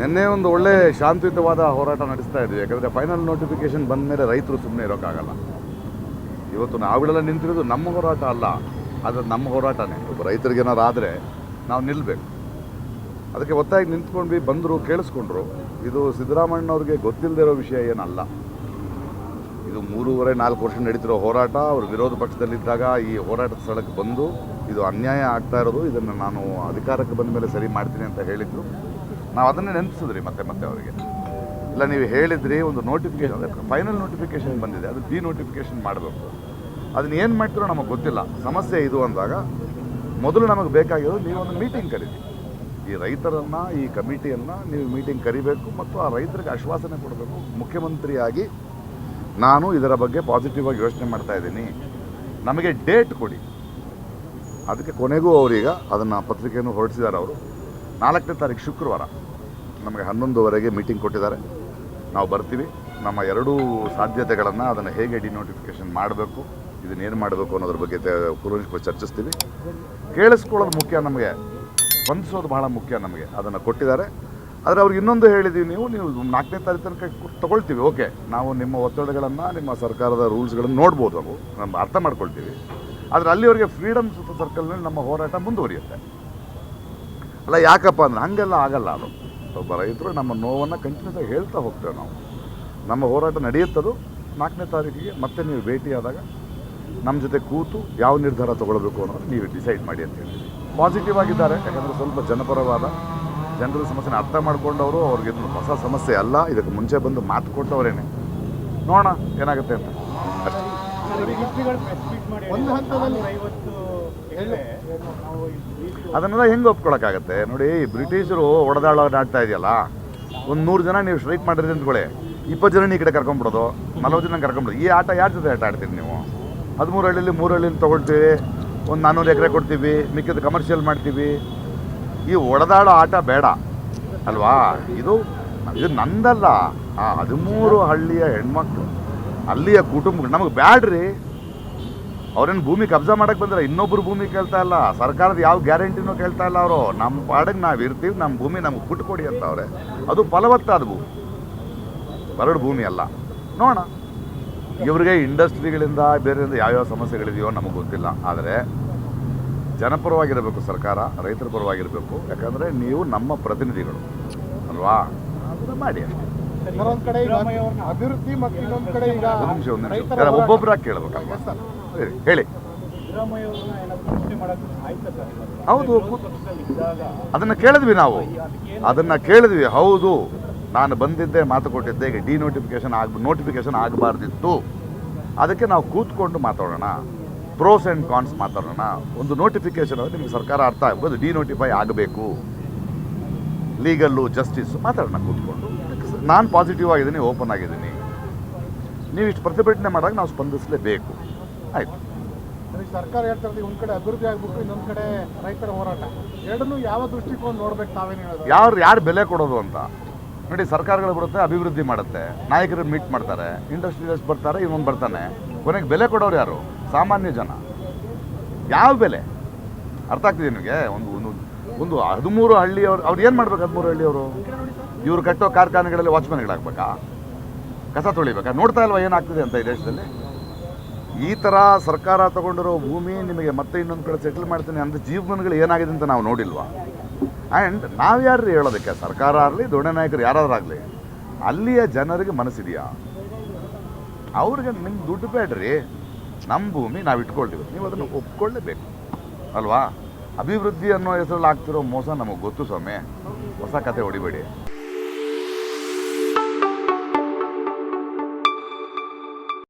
ನಿನ್ನೆ ಒಂದು ಒಳ್ಳೆ ಶಾಂತಿಯುತವಾದ ಹೋರಾಟ ನಡೆಸ್ತಾ ಇದ್ವಿ. ಯಾಕಂದ್ರೆ ಫೈನಲ್ ನೋಟಿಫಿಕೇಶನ್ ಬಂದ ಮೇಲೆ ರೈತರು ಸುಮ್ಮನೆ ಇರೋಕ್ಕಾಗಲ್ಲ. ಇವತ್ತು ನಾವುಗಳೆಲ್ಲ ನಿಂತಿರೋದು ನಮ್ಮ ಹೋರಾಟ ಅಲ್ಲ. ಆದ್ರೆ ನಮ್ಮ ಹೋರಾಟನೇ. ಒಬ್ಬ ರೈತರಿಗೆ ಏನಾರು ಆದರೆ ನಾವು ನಿಲ್ಲಬೇಕು ಅದಕ್ಕೆ ಒತ್ತಾಗಿ ನಿಂತ್ಕೊಂಡ್ವಿ, ಬಂದರು, ಕೇಳಿಸ್ಕೊಂಡ್ರು. ಇದು ಸಿದ್ದರಾಮಣ್ಣವ್ರಿಗೆ ಗೊತ್ತಿಲ್ಲದೆ ಇರೋ ವಿಷಯ ಏನಲ್ಲ. ಇದು ಮೂರುವರೆ, ನಾಲ್ಕು ವರ್ಷ ನಡೀತಿರೋ ಹೋರಾಟ. ಅವರು ವಿರೋಧ ಪಕ್ಷದಲ್ಲಿದ್ದಾಗ ಈ ಹೋರಾಟದ ಸ್ಥಳಕ್ಕೆ ಬಂದು ಇದು ಅನ್ಯಾಯ ಆಗ್ತಾ ಇರೋದು, ಇದನ್ನು ನಾನು ಅಧಿಕಾರಕ್ಕೆ ಬಂದ ಮೇಲೆ ಸರಿ ಮಾಡ್ತೀನಿ ಅಂತ ಹೇಳಿದ್ರು. ನಾವು ಅದನ್ನೇ ನೆನಪಿಸಿದ್ರಿ ಮತ್ತೆ ಮತ್ತೆ ಅವರಿಗೆ. ಇಲ್ಲ, ನೀವು ಹೇಳಿದ್ರಿ, ಒಂದು ನೋಟಿಫಿಕೇಶನ್ ಫೈನಲ್ ನೋಟಿಫಿಕೇಶನ್ ಬಂದಿದೆ. ಅದು ಡಿ ನೋಟಿಫಿಕೇಶನ್ ಮಾಡಬೇಕು. ಅದನ್ನ ಏನು ಮಾಡ್ತಿರೋ ನಮಗೆ ಗೊತ್ತಿಲ್ಲ. ಸಮಸ್ಯೆ ಇದು ಅಂದಾಗ, ಮೊದಲು ನಮಗೆ ಬೇಕಾಗಿರೋದು ಒಂದು ಮೀಟಿಂಗ್ ಕರೀರಿ. ಈ ರೈತರನ್ನು, ಈ ಕಮಿಟಿಯನ್ನು ನೀವು ಮೀಟಿಂಗ್ ಕರಿಬೇಕು ಮತ್ತು ಆ ರೈತರಿಗೆ ಆಶ್ವಾಸನೆ ಕೊಡಬೇಕು. ಮುಖ್ಯಮಂತ್ರಿಯಾಗಿ ನಾನು ಇದರ ಬಗ್ಗೆ ಪಾಸಿಟಿವ್ ಆಗಿ ಯೋಚನೆ ಮಾಡ್ತಾ ಇದ್ದೀನಿ. ನಮಗೆ ಡೇಟ್ ಕೊಡಿ. ಅದಕ್ಕೆ ಕೊನೆಗೂ ಅವರೀಗ ಅದನ್ನು ಪತ್ರಿಕೆಯನ್ನು ಹೊರಡಿಸಿದ್ದಾರೆ ಅವರು. ನಾಲ್ಕನೇ ತಾರೀಕು ಶುಕ್ರವಾರ ನಮಗೆ ಹನ್ನೊಂದುವರೆಗೆ ಮೀಟಿಂಗ್ ಕೊಟ್ಟಿದ್ದಾರೆ. ನಾವು ಬರ್ತೀವಿ. ನಮ್ಮ ಎರಡೂ ಸಾಧ್ಯತೆಗಳನ್ನು ಅದನ್ನು ಹೇಗೆ ಡಿನೋಟಿಫಿಕೇಶನ್ ಮಾಡಬೇಕು ಇದನ್ನೇನು ಮಾಡಬೇಕು ಅನ್ನೋದ್ರ ಬಗ್ಗೆ ಕೂಲಂಕಷವಾಗಿ ಚರ್ಚಿಸ್ತೀವಿ. ಕೇಳಿಸ್ಕೊಳ್ಳೋದು ಮುಖ್ಯ ನಮಗೆ. ಸ್ಪಂದಿಸೋದು ಬಹಳ ಮುಖ್ಯ ನಮಗೆ. ಅದನ್ನು ಕೊಟ್ಟಿದ್ದಾರೆ. ಆದರೆ ಅವ್ರಿಗೆ ಇನ್ನೊಂದು ಹೇಳಿದ್ದೀವಿ ನೀವು ನೀವು ನಾಲ್ಕನೇ ತಾರೀಕು ತನಕ ತೊಗೊಳ್ತೀವಿ. ಓಕೆ. ನಾವು ನಿಮ್ಮ ಒತ್ತಡಗಳನ್ನು, ನಿಮ್ಮ ಸರ್ಕಾರದ ರೂಲ್ಸ್ಗಳನ್ನು ನೋಡ್ಬೋದು ನಾವು. ನಮ್ಮ ಅರ್ಥ ಮಾಡ್ಕೊಳ್ತೀವಿ. ಆದರೆ ಅಲ್ಲಿವರೆಗೆ ಫ್ರೀಡಮ್ ಸರ್ಕಲ್ನಲ್ಲಿ ನಮ್ಮ ಹೋರಾಟ ಮುಂದುವರಿಯುತ್ತೆ. ಅಲ್ಲ, ಯಾಕಪ್ಪ ಅಂದ್ರೆ ಹಾಗೆಲ್ಲ ಆಗಲ್ಲ ಅದು. ಒಬ್ಬ ರೈತರು ನಮ್ಮ ನೋವನ್ನು ಕಂಟಿನ್ಯೂಸ್ ಆಗಿ ಹೇಳ್ತಾ ಹೋಗ್ತೇವೆ ನಾವು. ನಮ್ಮ ಹೋರಾಟ ನಡೆಯುತ್ತದು ನಾಲ್ಕನೇ ತಾರೀಕಿಗೆ ಮತ್ತೆ ನೀವು ಭೇಟಿಯಾದಾಗ ನಮ್ಮ ಜೊತೆ ಕೂತು ಯಾವ ನಿರ್ಧಾರ ತೊಗೊಳ್ಬೇಕು ಅನ್ನೋದು ನೀವು ಡಿಸೈಡ್ ಮಾಡಿ ಅಂತ ಹೇಳಿ. ಪಾಸಿಟಿವ್ ಆಗಿದ್ದಾರೆ, ಯಾಕಂದರೆ ಸ್ವಲ್ಪ ಜನಪರವಾದ, ಜನರ ಸಮಸ್ಯೆನ ಅರ್ಥ ಮಾಡ್ಕೊಂಡವರು, ಅವ್ರಿಗೆ ಹೊಸ ಸಮಸ್ಯೆ ಅಲ್ಲ. ಇದಕ್ಕೆ ಮುಂಚೆ ಬಂದು ಮಾತು ಕೊಟ್ಟವರೇನೆ. ನೋಡೋಣ, ಏನಾಗುತ್ತೆ ಅಂತ. ಅದನ್ನೆಲ್ಲ ಹೆಂಗೆ ಒಪ್ಕೊಳಕ್ಕಾಗತ್ತೆ? ನೋಡಿ ಬ್ರಿಟಿಷರು ಒಡೆದಾಡಾಡ್ತಾ ಇದೆಯಲ್ಲ, ಒಂದು ನೂರು ಜನ ನೀವು ಸ್ಟ್ರೈಕ್ ಮಾಡಿರಿ ಅಂದ್ಕೊಳ್ಳಿ. ಇಪ್ಪತ್ತು ಜನ ಈ ಕಡೆ ಕರ್ಕೊಂಡ್ಬಿಡೋದು, ನಲ್ವತ್ತು ಜನ ಕರ್ಕೊಂಡ್ಬಿಡೋದು. ಈ ಆಟ ಯಾರ ಜೊತೆ ಆಟ ಆಡ್ತೀರಿ ನೀವು? ಹದಿಮೂರು ಹಳ್ಳಿಲಿ ಮೂರು ಹಳ್ಳಿಲಿ ತೊಗೊಳ್ತೀವಿ, ಒಂದು ನಾನ್ನೂರು ಎಕರೆ ಕೊಡ್ತೀವಿ ಮಿಕ್ಕಿದ ಕಮರ್ಷಿಯಲ್ ಮಾಡ್ತೀವಿ. ಈ ಒಡೆದಾಡೋ ಆಟ ಬೇಡ, ಅಲ್ವಾ? ಇದು ಇದು ನಂದಲ್ಲ, ಆ ಹದಿಮೂರು ಹಳ್ಳಿಯ ಹೆಣ್ಮಕ್ಳು. ಅಲ್ಲಿಯ ಕುಟುಂಬಗಳು ನಮಗೆ ಬ್ಯಾಡ್ರಿ. ಅವ್ರೇನು ಭೂಮಿ ಕಬ್ಜಾ ಮಾಡಕ್ಕೆ ಬಂದ್ರೆ ಇನ್ನೊಬ್ರು ಭೂಮಿ ಕೇಳ್ತಾ ಇಲ್ಲ, ಸರ್ಕಾರದ ಯಾವ ಗ್ಯಾರಂಟಿನೂ ಕೇಳ್ತಾ ಇಲ್ಲ ಅವರು. ನಮ್ಮ ಪಾಡಿಗೆ ನಾವು ಇರ್ತೀವಿ ನಮ್ಮ ಭೂಮಿ ನಮ್ಗೆ ಬಿಟ್ಟು ಕೊಡಿ ಅಂತ ಅವ್ರೆ. ಅದು ಫಲವತ್ತಾದ ಭೂಮಿ. ಬರಡು ಭೂಮಿ ಅಲ್ಲ. ನೋಡೋಣ. ಇವರಿಗೆ ಇಂಡಸ್ಟ್ರಿಗಳಿಂದ, ಬೇರೆಯಿಂದ ಯಾವ್ಯಾವ ಸಮಸ್ಯೆಗಳಿದೆಯೋ ನಮಗೆ ಗೊತ್ತಿಲ್ಲ. ಆದರೆ ಜನಪರವಾಗಿರಬೇಕು ಸರ್ಕಾರ, ರೈತರ ಪರವಾಗಿರಬೇಕು. ಯಾಕಂದರೆ ನೀವು ನಮ್ಮ ಪ್ರತಿನಿಧಿಗಳು. ಅಲ್ವಾ? ಅದನ್ನ ಮಾಡಿ ಒಂದ್ ಕಡೆ ಈಗ ಅಭಿವೃದ್ಧಿ ಮತ್ತು ಇನ್ನೊಂದ್ ಕಡೆ ಈಗ ನಿಮಿಷ ಒಂದು ನಿಮಿಷ. ರೈತರ ಹೋರಾಟ. ಒಬ್ಬೊಬ್ಬರಾಗಿ ಕೇಳಬೇಕಲ್ವಾ ಹೇಳಿ ಹೌದು ಅದನ್ನು ಕೇಳಿದ್ವಿ ನಾವು. ಅದನ್ನು ಕೇಳಿದ್ವಿ ಹೌದು. ನಾನು ಬಂದಿದ್ದೆ ಮಾತು ಕೊಟ್ಟಿದ್ದೆ ಈಗ ಡಿ ನೋಟಿಫಿಕೇಶನ್ ಆಗ ನೋಟಿಫಿಕೇಶನ್ ಆಗಬಾರ್ದಿತ್ತು. ಅದಕ್ಕೆ ನಾವು ಕೂತ್ಕೊಂಡು ಮಾತಾಡೋಣ. ಪ್ರೋಸ್ ಆ್ಯಂಡ್ ಕಾನ್ಸ್ ಮಾತಾಡೋಣ. ಒಂದು ನೋಟಿಫಿಕೇಶನ್ ಅಂದರೆ ನಿಮಗೆ ಸರ್ಕಾರ ಅರ್ಥ ಆಗ್ಬೋದು ಡಿ ನೋಟಿಫೈ ಆಗಬೇಕು. ಲೀಗಲ್ಲು ಜಸ್ಟಿಸ್ ಮಾತಾಡೋಣ ಕೂತ್ಕೊಂಡು. ನಾನು ಪಾಸಿಟಿವ್ ಆಗಿದ್ದೀನಿ ಓಪನ್ ಆಗಿದ್ದೀನಿ. ನೀವು ಇಷ್ಟು ಪ್ರತಿಭಟನೆ ಮಾಡಿದಾಗ ನಾವು ಸ್ಪಂದಿಸಲೇಬೇಕು. ಆಯಿತು. ಸರ್ಕಾರ ಹೇಳ್ತಾ ಒಂದು ಒಂದ್ ಕಡೆ ಅಭಿವೃದ್ಧಿ ಆಗ್ಬೇಕು ಇನ್ನೊಂದು ಕಡೆ ರೈತರ ಹೋರಾಟ. ಎರಡನ್ನೂ ಯಾವ ದೃಷ್ಟಿಕೋನ ನೋಡ್ಬೇಕು ತಾವೇನು ಹೇಳೋದು? ಯಾರು ಯಾರು ಬೆಲೆ ಕೊಡೋದು ಅಂತ. ನೋಡಿ ಸರ್ಕಾರಗಳು ಬರುತ್ತೆ ಅಭಿವೃದ್ಧಿ ಮಾಡುತ್ತೆ. ನಾಯಕರು ಮೀಟ್ ಮಾಡ್ತಾರೆ. ಇಂಡಸ್ಟ್ರಿಯಲಿಸ್ಟ್ ಬರ್ತಾರೆ ಇವನು ಬರ್ತಾನೆ. ಕೊನೆಗೆ ಬೆಲೆ ಕೊಡೋರು ಯಾರು? ಸಾಮಾನ್ಯ ಜನ. ಯಾವ ಬೆಲೆ? ಅರ್ಥ ಆಗ್ತಿದೆ ನಿಮಗೆ? ಒಂದು ಒಂದು ಒಂದು ಹದಿಮೂರು ಹಳ್ಳಿಯವರು ಅವ್ರು ಏನು ಮಾಡ್ಬೇಕು ಹದಿಮೂರು ಹಳ್ಳಿಯವರು? ಇವ್ರು ಕಟ್ಟೋ ಕಾರ್ಖಾನೆಗಳಲ್ಲಿ ವಾಚ್ಮನ್ಗಳಾಗಬೇಕಾ ಕಸ ತೊಳಿಬೇಕಾ? ನೋಡ್ತಾ ಇಲ್ವಾ ಏನಾಗ್ತಿದೆ ಅಂತ ಈ ದೇಶದಲ್ಲಿ? ಈ ಥರ ಸರ್ಕಾರ ತಗೊಂಡಿರೋ ಭೂಮಿ ನಿಮಗೆ ಮತ್ತೆ ಇನ್ನೊಂದು ಕಡೆ ಸೆಟಲ್ ಮಾಡ್ತೀನಿ ಅಂತ ಜೀವನಗಳು ಏನಾಗಿದೆ ಅಂತ ನಾವು ನೋಡಿಲ್ವಾ? ಆ್ಯಂಡ್ ನಾವು ಯಾರು ಹೇಳೋದಕ್ಕೆ? ಸರ್ಕಾರ ಆಗಲಿ, ದೊಡ್ಡ ನಾಯಕರು ಯಾರಾದ್ರಾಗಲಿ ಅಲ್ಲಿಯ ಜನರಿಗೆ ಮನಸ್ಸಿದೆಯಾ? ಅವ್ರಿಗೆ ನಿಮ್ಗೆ ದುಡ್ಡು ಬೇಡ್ರಿ. ನಮ್ಮ ಭೂಮಿ ನಾವು ಇಟ್ಕೊಳ್ತೀವಿ. ನೀವು ಅದನ್ನು ಒಪ್ಕೊಳ್ಳೇಬೇಕು. ಅಲ್ವಾ? ಅಭಿವೃದ್ಧಿ ಅನ್ನೋ ಹೆಸರಲ್ಲಿ ಆಗ್ತಿರೋ ಮೋಸ ನಮಗೆ ಗೊತ್ತು ಸ್ವಾಮಿ. ಹೊಸ ಕತೆ ಹೊಡಿಬೇಡಿ.